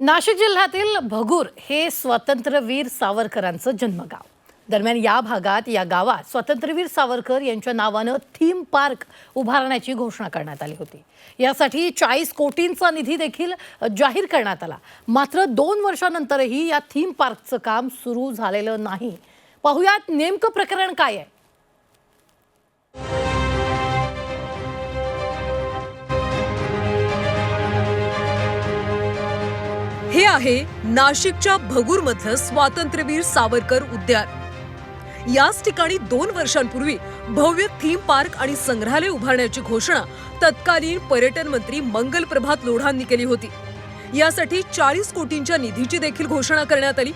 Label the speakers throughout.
Speaker 1: नाशिक जिल्ह्यातील भगूर हे स्वातंत्र्यवीर सावरकरांचं जन्मगाव. दरम्यान या भागात या गावात स्वातंत्र्यवीर सावरकर यांच्या नावानं थीम पार्क उभारण्याची घोषणा करण्यात आली होती. यासाठी चाळीस कोटींचा निधी देखील जाहीर करण्यात आला. मात्र दोन वर्षानंतरही या थीम पार्कचं काम सुरू झालेलं नाही. पाहुयात नेमकं प्रकरण काय आहे?
Speaker 2: हे आहे नाशिकच्या भगूरमधलं स्वातंत्र्यवीर सावरकर उद्यान. याच ठिकाणी दोन वर्षांपूर्वी भव्य थीम पार्क आणि संग्रहालय उभारण्याची घोषणा तत्कालीन पर्यटन मंत्री मंगल प्रभात लोढांनी केली होती. यासाठी चाळीस कोटींच्या निधीची देखील घोषणा करण्यात आली.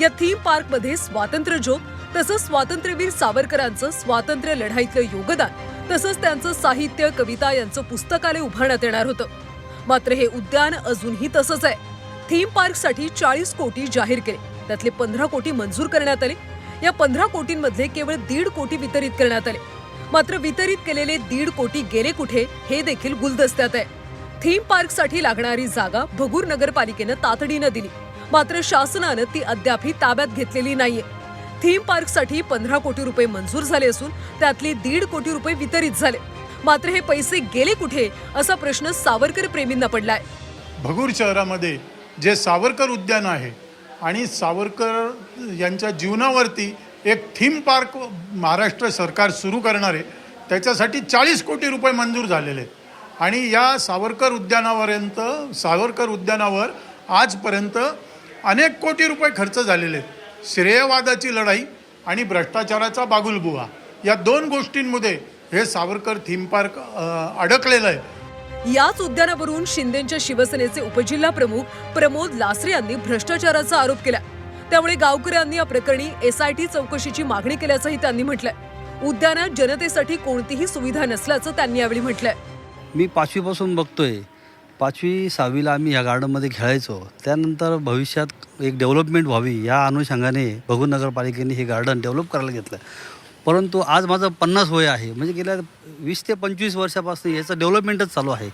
Speaker 2: या थीम पार्कमध्ये स्वातंत्र्य तसंच स्वातंत्र्यवीर सावरकरांचं स्वातंत्र्य लढाईतलं योगदान तसंच त्यांचं साहित्य कविता यांचं पुस्तकालय उभारण्यात येणार होतं. मात्र हे उद्यान अजूनही तसंच आहे. थीम पार्कसाठी चाळीस कोटी जाहीर केले. त्यातले पंधरा कोटी मंजूर करण्यात आले. या पंधरा कोटींमधले केवळ दीड कोटी वितरित करण्यात आले. मात्र वितरित केलेले दीड कोटी गेले कुठे हे देखील गुलदस्त्यात आहे. थीम पार्कसाठी लागणारी जागा भगूर नगरपालिकेनं तातडीनं दिली. मात्र शासनानं ती अद्यापही ताब्यात घेतलेली नाहीये. थीम पार्कसाठी पंधरा कोटी रुपये मंजूर झाले असून त्यातले दीड कोटी रुपये वितरित झाले. मात्र हे पैसे गेले कुठे असा प्रश्न सावरकर प्रेमींना पडलाय.
Speaker 3: भगूर शहरामध्ये जे सावरकर उद्यान आहे आणि सावरकर यांच्या जीवनावरती एक थीम पार्क महाराष्ट्र सरकार सुरू करणार आहे त्याच्यासाठी चाळीस कोटी रुपये मंजूर झालेले आहेत. आणि या सावरकर उद्यानापर्यंत सावरकर उद्यानावर आजपर्यंत अनेक कोटी रुपये खर्च झालेले आहेत. श्रेयवादाची लढाई आणि भ्रष्टाचाराचा बागुलबुवा या दोन गोष्टींमध्ये हे सावरकर थीम पार्क अडकलेलं आहे.
Speaker 2: याच उद्यानावरून शिंदेच्या शिवसेनेचे उपजिल्हा प्रमुख प्रमोद लासरे यांनी भ्रष्टाचाराचा आरोप केला. त्यामुळे गावकऱ्यांनी या प्रकरणी एसआयटी चौकशीची मागणी केल्याचंही त्यांनी म्हटलंय. उद्यानात जनतेसाठी कोणतीही सुविधा नसल्याचं त्यांनी यावेळी म्हटलंय.
Speaker 4: मी पाचवीपासून बघतोय. पाचवी सहावीला आम्ही ह्या गार्डनमध्ये खेळायचो. त्यानंतर भविष्यात एक डेव्हलपमेंट व्हावी या अनुषंगाने भगूर नगरपालिकेने हे गार्डन डेव्हलप करायला घेतलं. परंतु आज माझं पन्नास वय आहे. म्हणजे गेल्या वीस ते पंचवीस वर्षापासून याचं डेव्हलपमेंटच चालू आहे.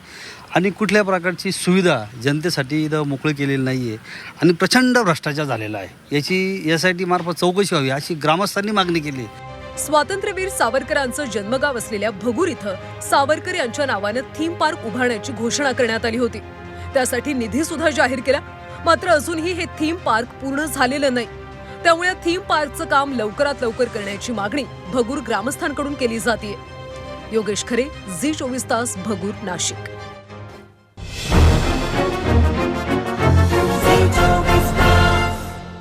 Speaker 4: आणि कुठल्या प्रकारची सुविधा जनतेसाठी इथं मोकळी केलेली नाही आहे आणि प्रचंड भ्रष्टाचार झालेला आहे. याची एस आय टी मार्फत चौकशी व्हावी अशी ग्रामस्थांनी मागणी केली.
Speaker 2: स्वातंत्र्यवीर सावरकरांचं जन्मगाव असलेल्या भगूर इथं सावरकर यांच्या नावानं थीम पार्क उभारण्याची घोषणा करण्यात आली होती. त्यासाठी निधी सुद्धा जाहीर केला. मात्र अजूनही हे थीम पार्क पूर्ण झालेलं नाही. त्यामुळे थीम पार्कचं काम लवकरात लवकर करण्याची मागणी भगूर ग्रामस्थांकडून केली जाते योगेश खरे झी चोवीस तास भगूर नाशिक.